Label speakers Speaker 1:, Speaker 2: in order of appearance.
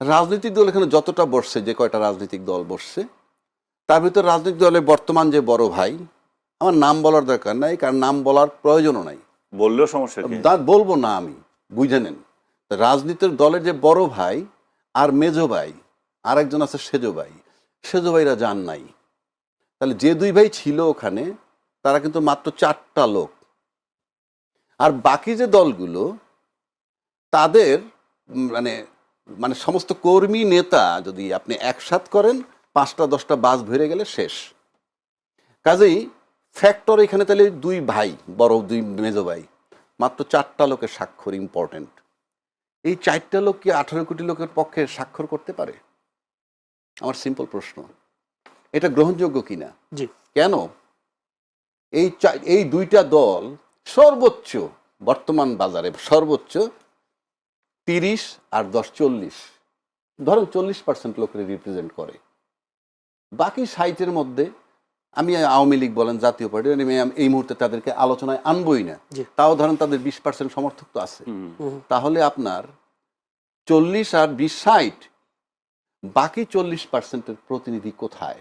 Speaker 1: রাজনৈতিক দল এখানে যতটা বসছে যে কয়টা রাজনৈতিক দল বসছে তার ভিতর রাজনৈতিক দলের বর্তমান যে বড় ভাই আমার নাম বলার দরকার নাই কারণ নাম বলার প্রয়োজনও নাই।
Speaker 2: বললেও সমস্যা
Speaker 1: বলব না আমি বুঝে নেন। রাজনীতির দলের যে বড় ভাই আর মেজো ভাই আর একজন আছে সেজো ভাই সেজো ভাইরা যান নাই। তাহলে যে দুই ভাই ছিল ওখানে তারা কিন্তু মাত্র চারটা লোক। আর বাকি যে দলগুলো তাদের মানে মানে সমস্ত কর্মী নেতা যদি আপনি একসাথ করেন পাঁচটা দশটা বাস ভরে গেলে শেষ। কাজেই ফ্যাক্টর এখানে তাহলে দুই ভাই বড় দুই মেজো ভাই মাত্র চারটা লোকের স্বাক্ষর ইম্পর্টেন্ট এই চারটা লোক কি আঠারো কোটি লোকের পক্ষে স্বাক্ষর করতে পারে? আমার সিম্পল প্রশ্ন। এটা গ্রহণযোগ্য কিনা?
Speaker 3: জি।
Speaker 1: কেন? এই এই দুইটা দল সর্বোচ্চ বর্তমান বাজারে সর্বোচ্চ তিরিশ আর দশ চল্লিশ। ধরেন চল্লিশ পার্সেন্ট লোকের রিপ্রেজেন্ট করে। বাকি সাইটের মধ্যে আমি আওয়ামী লীগ বলেন জাতীয় পার্টি আমি এই মুহূর্তে তাদেরকে আলোচনায় আনবই না। তাও ধরেন তাদের বিশ পার্সেন্ট সমর্থক তো আছে। তাহলে আপনার চল্লিশ আর বিশ ষাট বাকি চল্লিশ পার্সেন্টের প্রতিনিধি কোথায়?